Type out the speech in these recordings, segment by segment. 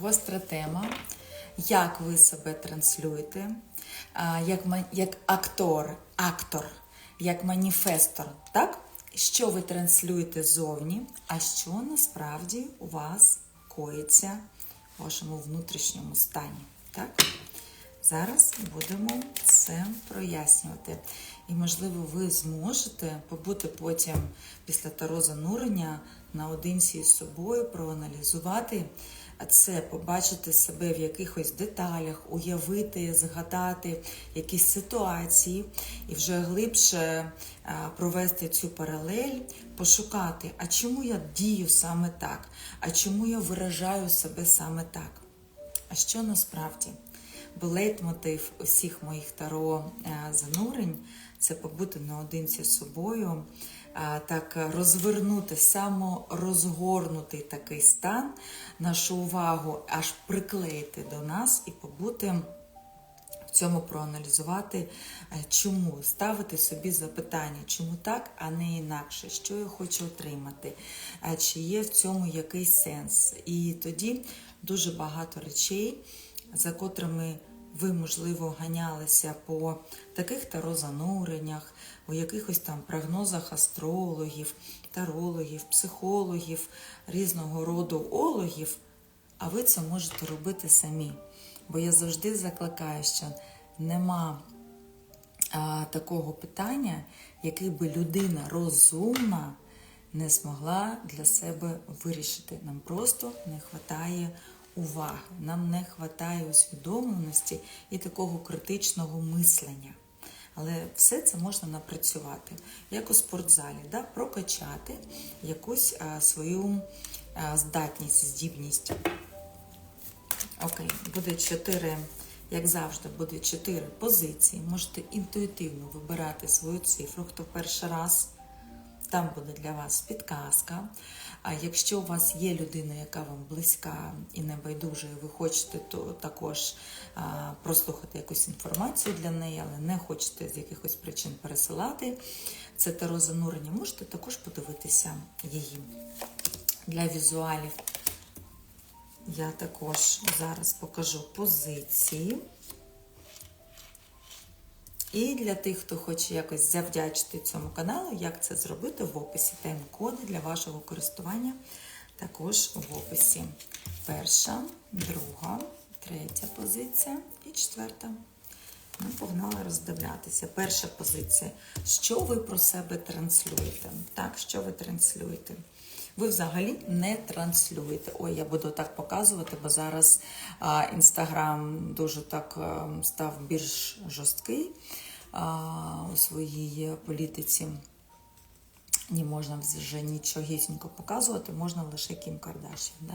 Гостра тема. Як ви себе транслюєте, як, як актор, актор, як маніфестор, так? Що ви транслюєте ззовні, а що насправді у вас коїться в вашому внутрішньому стані. Так? Зараз будемо це прояснювати. І, можливо, ви зможете побути потім після таро занурення наодинці з собою, проаналізувати це, побачити себе в якихось деталях, уявити, згадати якісь ситуації і вже глибше провести цю паралель, пошукати, а чому я дію саме так, а чому я виражаю себе саме так. А що насправді? Бо лейтмотив усіх моїх таро е, занурень це побути наодинці з собою, так розвернути саморозгорнутий такий стан, нашу увагу аж приклеїти до нас і побути в цьому проаналізувати, е, чому ставити собі запитання, чому так, а не інакше, що я хочу отримати, е, чи є в цьому якийсь сенс. І тоді дуже багато речей, за котрими ви, можливо, ганялися по таких тарозануреннях, у якихось там прогнозах астрологів, тарологів, психологів, різного роду ологів, а ви це можете робити самі. Бо я завжди закликаю, що нема а, такого питання, яке би людина розумна не змогла для себе вирішити. Нам просто не вистачає уваги, нам не вистачає усвідомленості і такого критичного мислення. Але все це можна напрацювати, як у спортзалі, да? прокачати якусь а, свою а, здатність, здібність. Окей, буде чотири, як завжди, буде чотири позиції. Можете інтуїтивно вибирати свою цифру, хто перший раз. Там буде для вас підказка. А якщо у вас є людина, яка вам близька і не байдужа, і ви хочете, то також прослухати якусь інформацію для неї, але не хочете з якихось причин пересилати це таро занурення, можете також подивитися її. Для візуалів я також зараз покажу позиції. І для тих, хто хоче якось завдячити цьому каналу, як це зробити в описі. Тайм-коди для вашого користування також в описі. Перша, друга, третя позиція і четверта. Ми погнали роздивлятися. Перша позиція. Що ви про себе транслюєте? Так, що ви транслюєте? Ви взагалі не транслюєте. Ой, я буду так показувати, бо зараз інстаграм дуже так став більш жорсткий у своїй політиці. Не можна вже нічогісінько показувати, можна лише Кім Кардашін. Да?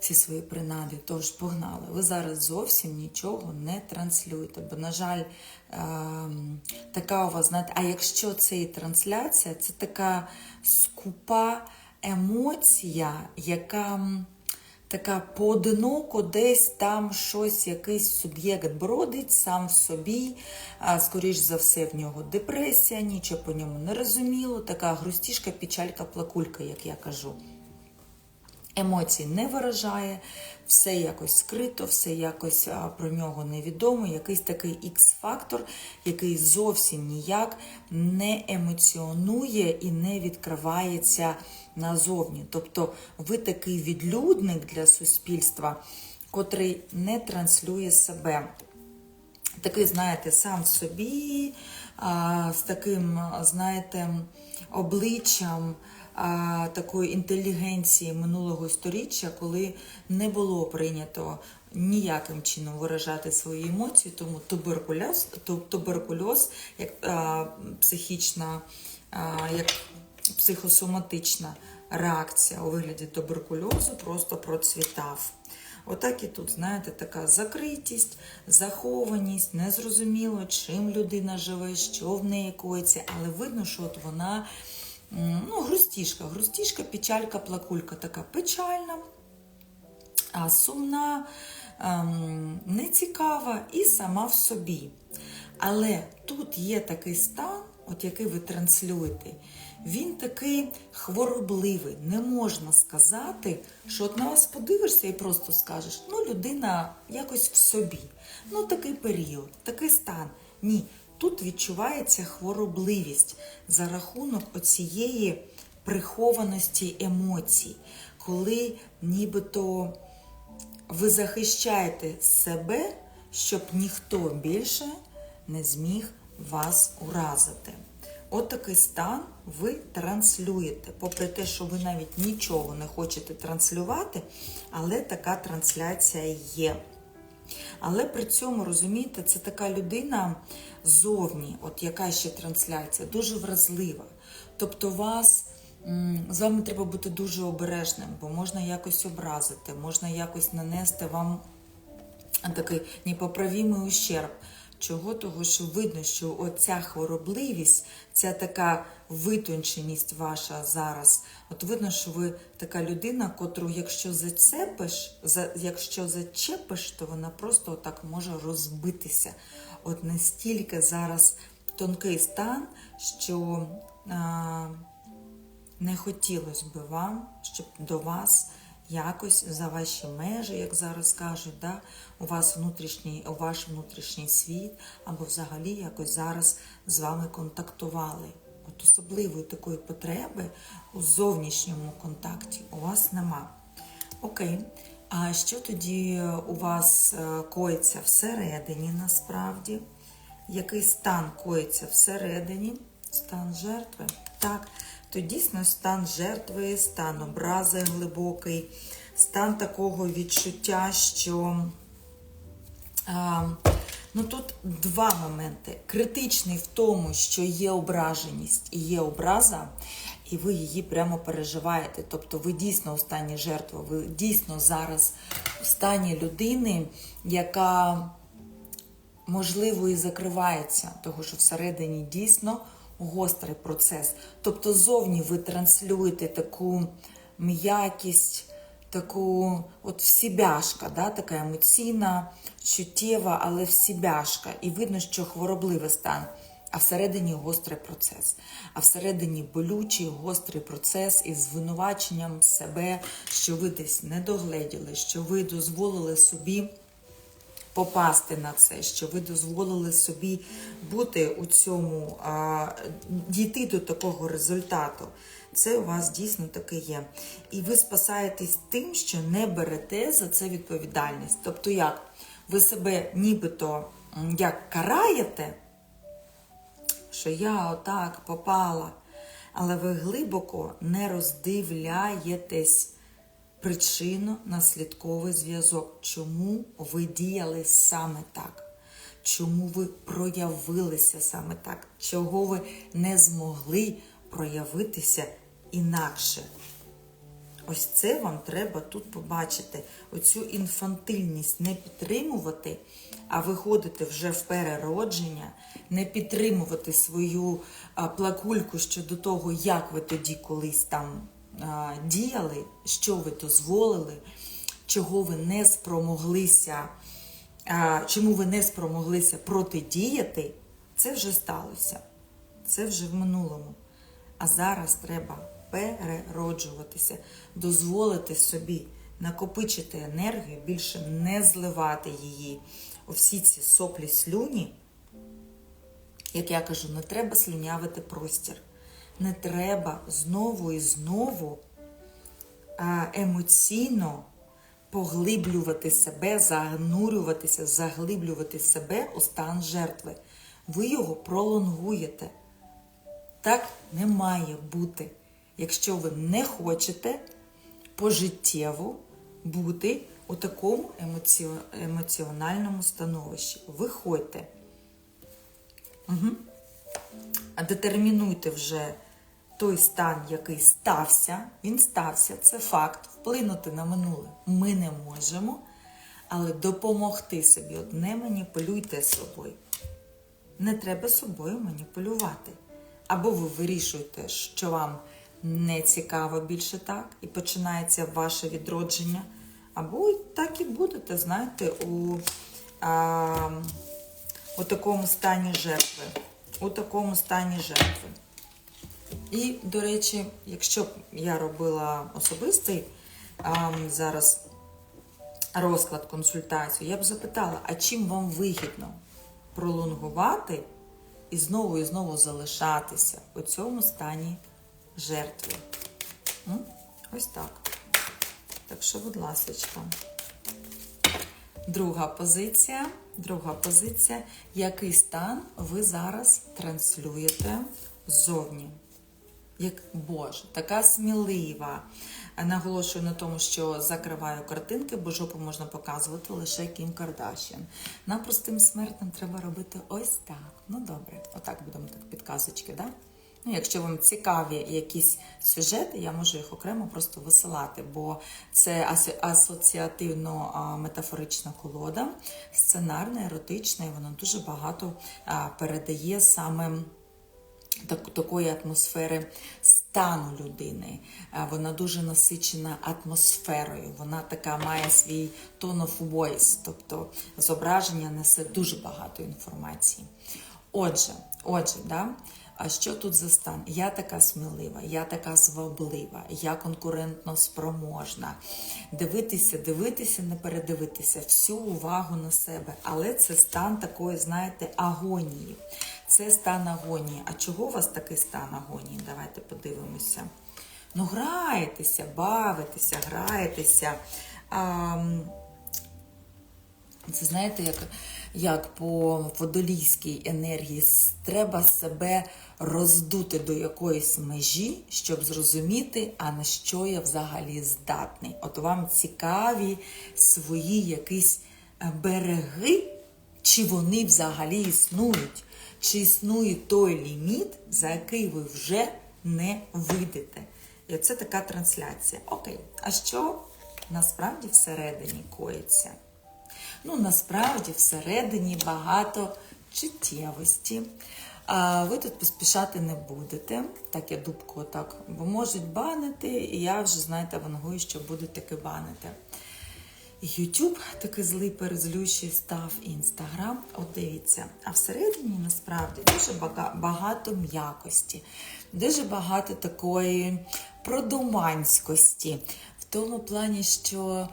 Всі свої принади, тож погнали. Ви зараз зовсім нічого не транслюєте. Бо, на жаль, ем, така у вас, знаєте, а якщо це і трансляція, це така скупа емоція, яка така поодиноко десь там щось, якийсь суб'єкт бродить сам в собі, а, скоріш за все, в нього депресія, нічого по ньому не розуміло, така грустішка, печалька, плакулька, як я кажу. Емоцій не виражає, все якось скрито, все якось про нього невідомо, якийсь такий ікс-фактор, який зовсім ніяк не емоціонує і не відкривається назовні. Тобто ви такий відлюдник для суспільства, котрий не транслює себе. Такий, знаєте, сам в собі, з таким, знаєте, обличчям а, такої інтелігенції минулого сторіччя, коли не було прийнято ніяким чином виражати свої емоції, тому туберкульоз, туберкульоз як а, психічна, а, як психосоматична реакція у вигляді туберкульозу просто процвітав. Отак і тут, знаєте, така закритість, захованість, незрозуміло, чим людина живе, що в неї коїться, але видно, що от вона ну, грустішка, грустішка, печалька, плакулька, така печальна, сумна, ем, нецікава і сама в собі. Але тут є такий стан, от який ви транслюєте. він такий хворобливий. Не можна сказати, що от на вас подивишся і просто скажеш, ну, людина якось в собі. Ну, такий період, такий стан. Ні, тут відчувається хворобливість за рахунок оцієї прихованості емоцій, коли нібито ви захищаєте себе, щоб ніхто більше не зміг вас уразити. От такий стан ви транслюєте, попри те, що ви навіть нічого не хочете транслювати, але така трансляція є. Але при цьому, розумієте, це така людина зовні, от яка ще трансляція, дуже вразлива. Тобто вас з вами треба бути дуже обережним, бо можна якось образити, можна якось нанести вам такий непоправімий ущерб. Чого? Того, що видно, що оця хворобливість, ця така витонченість ваша зараз, от видно, що ви така людина, котру, якщо зацепиш, за, якщо зачепиш, то вона просто так може розбитися. От настільки зараз тонкий стан, що а, не хотілося би вам, щоб до вас якось за ваші межі, як зараз кажуть, да, у вас внутрішній, у ваш внутрішній світ, або взагалі якось зараз з вами контактували. От особливої такої потреби у зовнішньому контакті у вас нема. Окей. А що тоді у вас е, коїться всередині насправді? Який стан коїться всередині? Стан жертви? Так, то дійсно стан жертви, стан образи глибокий, стан такого відчуття, що а, ну тут два моменти. Критичний в тому, що є ображеність і є образа, і ви її прямо переживаєте. Тобто ви дійсно у стані жертви, ви дійсно зараз у стані людини, яка можливо і закривається, тому що всередині дійсно гострий процес. Тобто зовні ви транслюєте таку м'якість, таку от всібяшка, да, така емоційна, чуттєва, але всібяшка. І видно, що хворобливий стан. А всередині гострий процес. А всередині болючий гострий процес із звинуваченням себе, що ви десь не догледіли, що ви дозволили собі попасти на це, що ви дозволили собі бути у цьому, дійти до такого результату. Це у вас дійсно таке є. І ви спасаєтесь тим, що не берете за це відповідальність. Тобто, як ви себе нібито як караєте, що я отак попала, але ви глибоко не роздивляєтесь причинно-наслідковий зв'язок. Чому ви діяли саме так? Чому ви проявилися саме так? Чого ви не змогли проявитися інакше? Ось це вам треба тут побачити. Оцю інфантильність не підтримувати, а виходити вже в переродження, не підтримувати свою плакульку щодо того, як ви тоді колись там діяли, що ви дозволили, чого ви не спромоглися, чому ви не спромоглися протидіяти, це вже сталося. Це вже в минулому. А зараз треба перероджуватися, дозволити собі накопичити енергію, більше не зливати її у всі ці соплі слюні. Як я кажу, не треба слюнявити простір. Не треба знову і знову емоційно поглиблювати себе, занурюватися, заглиблювати себе у стан жертви. Ви його пролонгуєте. Так не має бути, якщо ви не хочете пожиттєво бути у такому емоці... емоціональному становищі. Виходьте. Угу. Детермінуйте вже той стан, який стався. Він стався, це факт. Вплинути на минуле ми не можемо, але допомогти собі. От не маніпулюйте собою. Не треба собою маніпулювати. Або ви вирішуєте, що вам не цікаво більше так, і починається ваше відродження, або так і будете, знаєте, у, а, у такому стані жертви. У такому стані жертви. І, до речі, якщо б я робила особистий а, зараз розклад, консультацію, я б запитала, а чим вам вигідно пролонгувати і знову і знову залишатися у цьому стані жертви? Ось так. Так що, будь ласка. Друга позиція. Друга позиція. Який стан ви зараз транслюєте ззовні? Як Боже, така смілива. Наголошую на тому, що закриваю картинки, бо жопу можна показувати лише Кім Кардашян. Нам простим смертним треба робити ось так. Ну добре, отак будемо так підказочки, да? Ну, якщо вам цікаві якісь сюжети, я можу їх окремо просто висилати, бо це асоціативно-метафорична колода, сценарна, еротична, і вона дуже багато передає саме так, такої атмосфери стану людини. Вона дуже насичена атмосферою. Вона така має свій tone of voice, тобто зображення несе дуже багато інформації. Отже, отже, да, а що тут за стан? Я така смілива, я така зваблива, я конкурентно спроможна. Дивитися, дивитися, не передивитися, всю увагу на себе. Але це стан такої, знаєте, агонії. Це стан агонії. А чого у вас такий стан агонії? Давайте подивимося. Ну, граєтеся, бавитеся, граєтеся. А, це знаєте, як як по водолійській енергії треба себе роздути до якоїсь межі, щоб зрозуміти, а на що я взагалі здатний. От вам цікаві свої якісь е, береги, чи вони взагалі існують, чи існує той ліміт, за який ви вже не вийдете. І це така трансляція. Окей, а що насправді всередині коїться? Ну, насправді, всередині багато чуттєвості. А ви тут поспішати не будете. Так, я дубку отак, бо можуть банити, і я вже, знаєте, вангую, що будуть таки банити. Ютуб такий злий перезлющий став Інстаграм. От дивіться, а всередині насправді дуже багато м'якості, дуже багато такої продуманськості тому плані, що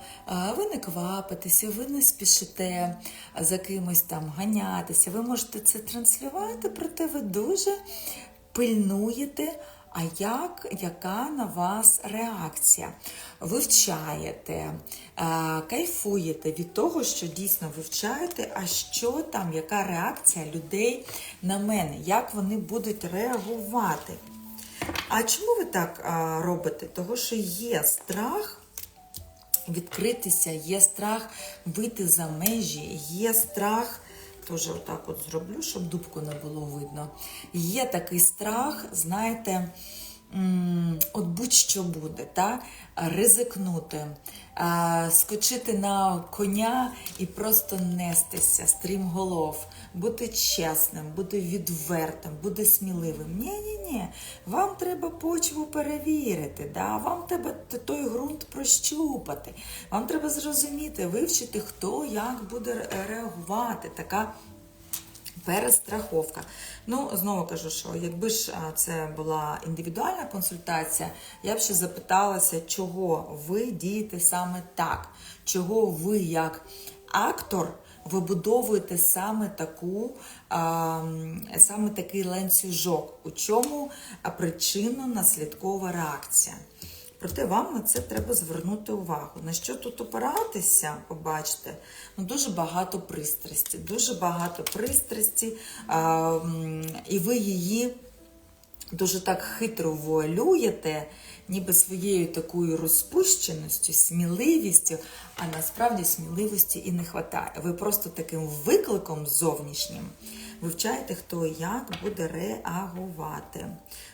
ви не квапитеся, ви не спішите за кимось там ганятися, ви можете це транслювати, проте ви дуже пильнуєте. А як, яка на вас реакція? Вивчаєте, кайфуєте від того, що дійсно вивчаєте, а що там, яка реакція людей на мене, як вони будуть реагувати? А чому ви так а, робите? Того, що є страх відкритися, є страх вийти за межі, є страх. Теж отак от зроблю, щоб дубку не було видно. Є такий страх, знаєте, от будь-що буде, та? ризикнути, скочити на коня і просто нестися, стрімголов, бути чесним, бути відвертим, бути сміливим. Ні-ні-ні, вам треба почву перевірити, да? вам треба той ґрунт прощупати, вам треба зрозуміти, вивчити, хто як буде реагувати. Така перестраховка. Ну, знову кажу, що якби ж це була індивідуальна консультація, я б ще запиталася, чого ви дієте саме так, чого ви як актор. Вибудовуєте саме таку, саме такий ланцюжок, у чому причинно-наслідкова реакція. Проте вам на це треба звернути увагу. На що тут опиратися, побачите, ну дуже багато пристрасті, дуже багато пристрасті, і ви її дуже так хитро вуалюєте, ніби своєю такою розпущеністю, сміливістю, а насправді сміливості і не вистачає. Ви просто таким викликом зовнішнім вивчаєте, хто як буде реагувати.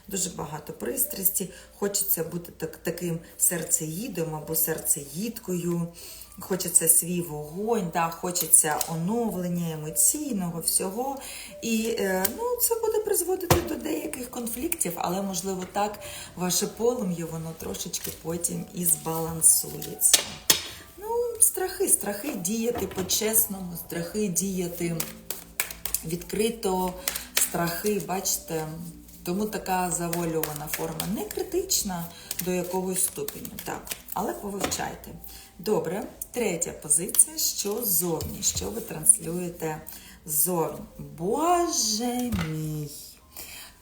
Дуже багато пристрасті, хочеться бути так, таким серцеїдом або серцеїдкою. Хочеться свій вогонь, да, хочеться оновлення емоційного всього. І е, ну, це буде призводити до деяких конфліктів, але, можливо, так ваше полум'я воно трошечки потім і збалансується. Ну, Страхи, страхи діяти по-чесному, страхи діяти відкрито, страхи, бачите, Тому така завуальована форма не критична до якогось ступеню. Так, але повивчайте. Добре, третя позиція, що зовні, що ви транслюєте зовні. Боже мій!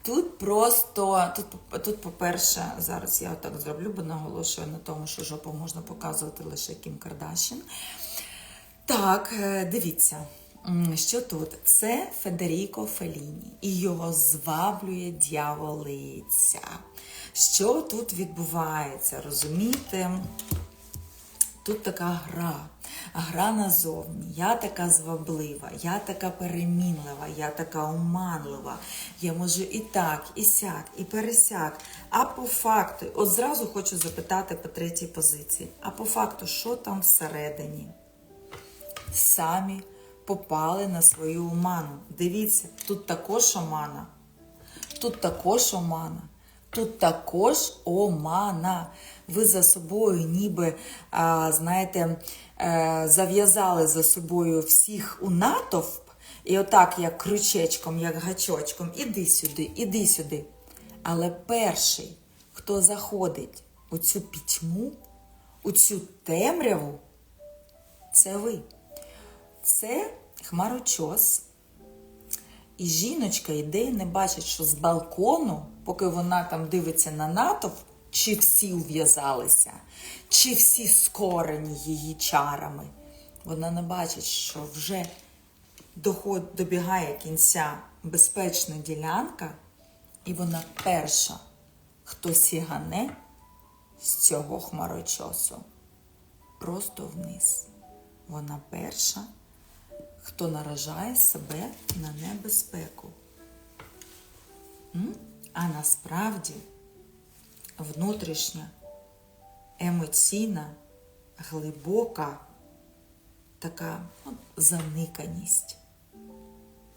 Тут просто, тут, тут, по-перше, зараз я отак зроблю, бо наголошую на тому, що жопу можна показувати лише Кім Кардашін. Так, е, дивіться, що тут? Це Федеріко Феліні і його зваблює дьяволиця. Що тут відбувається? Розумієте? Тут така гра. Гра назовні. Я така зваблива, я така перемінлива, я така оманлива. Я можу і так, і сяк, і пересяк. А по факту, от зразу хочу запитати по третій позиції. А по факту, що там всередині? Самі попали на свою оману. Дивіться, тут також омана. Тут також омана. Тут також омана. Ви за собою, ніби, а, знаєте, е, зав'язали за собою всіх у натовп, і отак, як крючечком, як гачочком, іди сюди, іди сюди. Але перший, хто заходить у цю пітьму, у цю темряву, це ви. Це хмарочос. І жіночка йде не бачить, що з балкону, поки вона там дивиться на натовп, чи всі ув'язалися, чи всі скорені її чарами. Вона не бачить, що вже доход добігає кінця безпечна ділянка, і вона перша, хто сігане з цього хмарочосу. Просто вниз. Вона перша, хто наражає себе на небезпеку. А насправді внутрішня, емоційна, глибока така заниканість.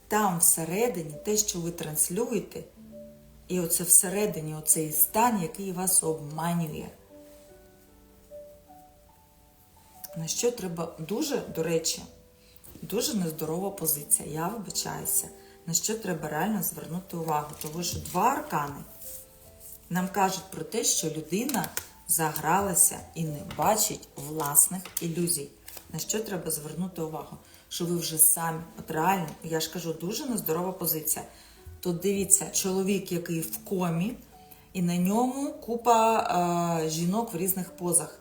Там всередині те, що ви транслюєте, і оце всередині оцей стан, який вас обманює. На що треба дуже, до речі, дуже нездорова позиція. Я вибачаюся, на що треба реально звернути увагу. Тому що два аркани нам кажуть про те, що людина загралася і не бачить власних ілюзій. На що треба звернути увагу? Що ви вже самі, от реально, я ж кажу, дуже нездорова позиція. Тут дивіться, чоловік, який в комі, і на ньому купа е, жінок в різних позах.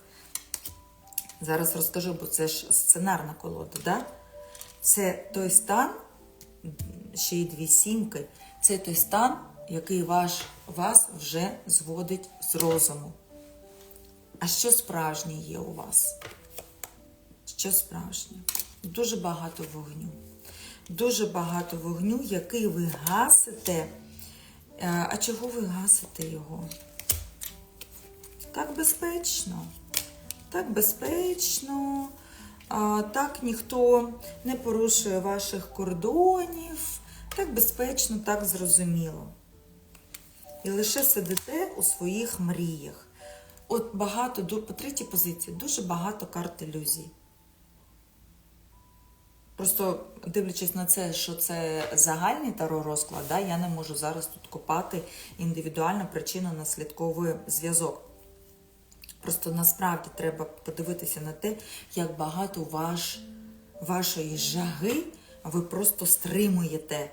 Зараз розкажу, бо це ж сценарна колода, да? Це той стан, ще й дві сімки, це той стан, який ваш, вас вже зводить з розуму. А що справжнє є у вас? Що справжнє? Дуже багато вогню. Дуже багато вогню, який ви гасите. Е, А чого ви гасите його? Так безпечно. Так безпечно, так ніхто не порушує ваших кордонів. Так безпечно, так зрозуміло. І лише сидите у своїх мріях. От багато, по третій позиції, дуже багато карт ілюзій. Просто дивлячись на це, що це загальний таро розклад, да, я не можу зараз тут копати індивідуально причинно-наслідковий зв'язок. Просто насправді треба подивитися на те, як багато ваш, вашої жаги ви просто стримуєте.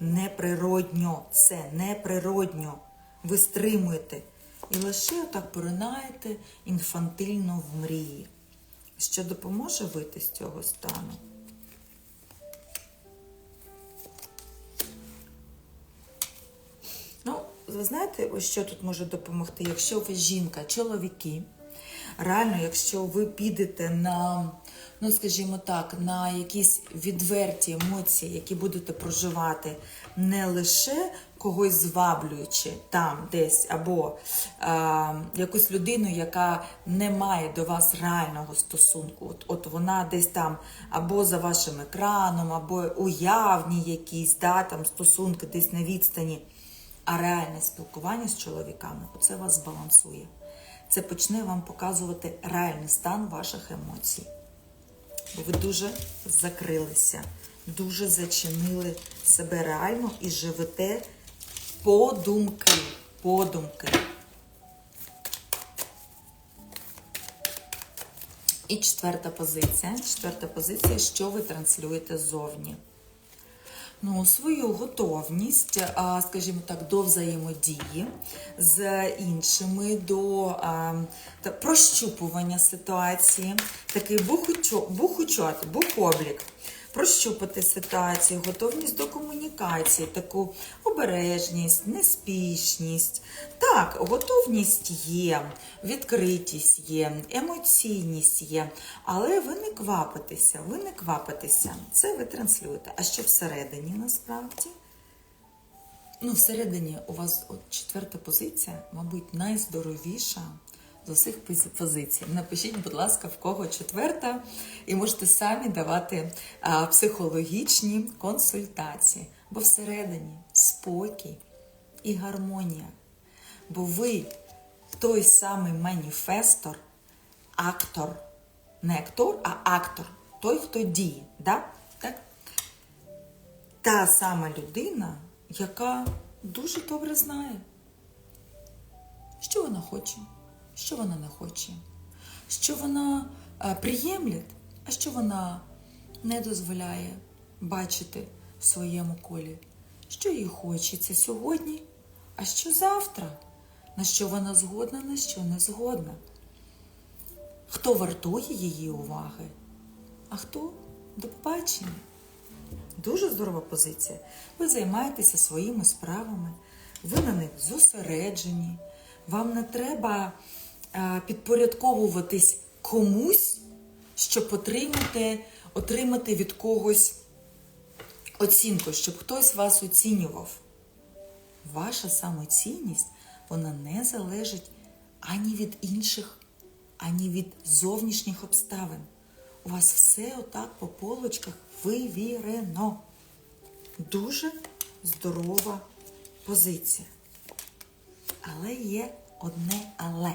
Неприродньо, це неприродньо. Ви стримуєте. І лише отак поринаєте інфантильно в мрії, що допоможе вийти з цього стану. Ви знаєте, ось що тут може допомогти? Якщо ви жінка, чоловіки, реально, якщо ви підете на, ну скажімо так, на якісь відверті емоції, які будете проживати, не лише когось зваблюючи там десь, або е, якусь людину, яка не має до вас реального стосунку. От, от вона десь там або за вашим екраном, або уявні якісь да, там стосунки десь на відстані. А реальне спілкування з чоловіками оце вас збалансує. Це почне вам показувати реальний стан ваших емоцій. Бо ви дуже закрилися, дуже зачинили себе реально і живете Подумки. Подумки. І четверта позиція. Четверта позиція, що ви транслюєте ззовні. Ну, свою готовність, скажімо так, до взаємодії з іншими, до прощупування ситуації, такий бухучо- бухучот, бухоблік, прощупати ситуацію, готовність до комунікації, таку обережність, неспішність. Так, готовність є, відкритість є, емоційність є, але ви не квапитеся, ви не квапитеся. Це ви транслюєте. А що всередині насправді? Ну, всередині у вас от четверта позиція, мабуть, найздоровіша з усіх позицій. Напишіть, будь ласка, в кого четверта, і можете самі давати а, психологічні консультації. Бо всередині спокій і гармонія. Бо ви той самий маніфестор, актор, не актор, а актор, той, хто діє. Да? Так? та сама людина, яка дуже добре знає, що вона хоче, що вона не хоче, що вона е, приємлять, а що вона не дозволяє бачити в своєму колі, що їй хочеться сьогодні, а що завтра, на що вона згодна, на що не згодна. Хто вартує її уваги, а хто до побачення. Дуже здорова позиція. Ви займаєтеся своїми справами, ви на них зосереджені. Вам не треба підпорядковуватись комусь, щоб отримати, отримати від когось оцінку, щоб хтось вас оцінював. Ваша самоцінність вона не залежить ані від інших, ані від зовнішніх обставин. У вас все отак по полочках вивірено. Дуже здорова позиція. Але є одне але.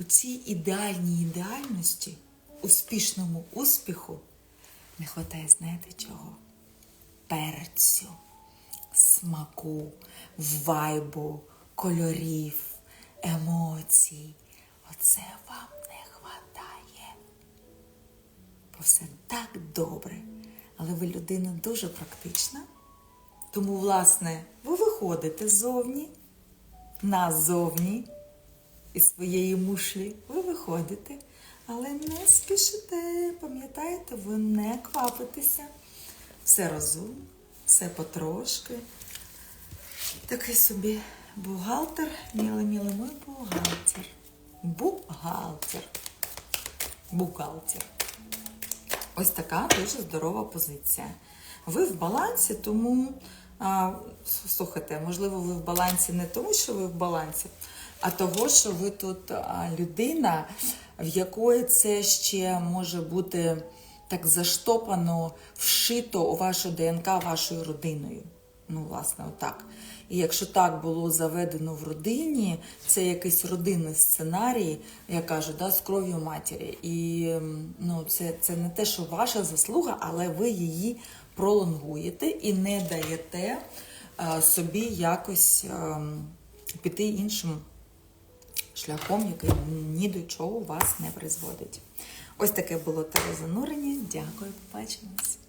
У цій ідеальній ідеальності, успішному успіху, не вистачає, знаєте чого? Перцю, смаку, вайбу, кольорів, емоцій. Оце вам не вистачає. Бо все так добре. Але ви людина дуже практична. Тому, власне, ви виходите ззовні, назовні із своєї мушлі. Ви виходите, але не спішите. Пам'ятаєте, ви не квапитеся. Все розумно, все потрошки. Такий собі бухгалтер, мілий-мілий мой бухгалтер. Бухгалтер. Бухгалтер. Ось така дуже здорова позиція. Ви в балансі, тому а, слухайте, можливо, ви в балансі не тому, що ви в балансі, а того, що ви тут людина, в якої це ще може бути так заштопано, вшито у вашу ДНК вашою родиною. Ну, власне, отак. І якщо так було заведено в родині, це якийсь родинний сценарій, я кажу, да, з кров'ю матері. І ну, це, це не те, що ваша заслуга, але ви її пролонгуєте і не даєте собі якось е, піти іншим шляхом, який ні до чого вас не призводить. Ось таке було телезанурення. Дякую, побачимось.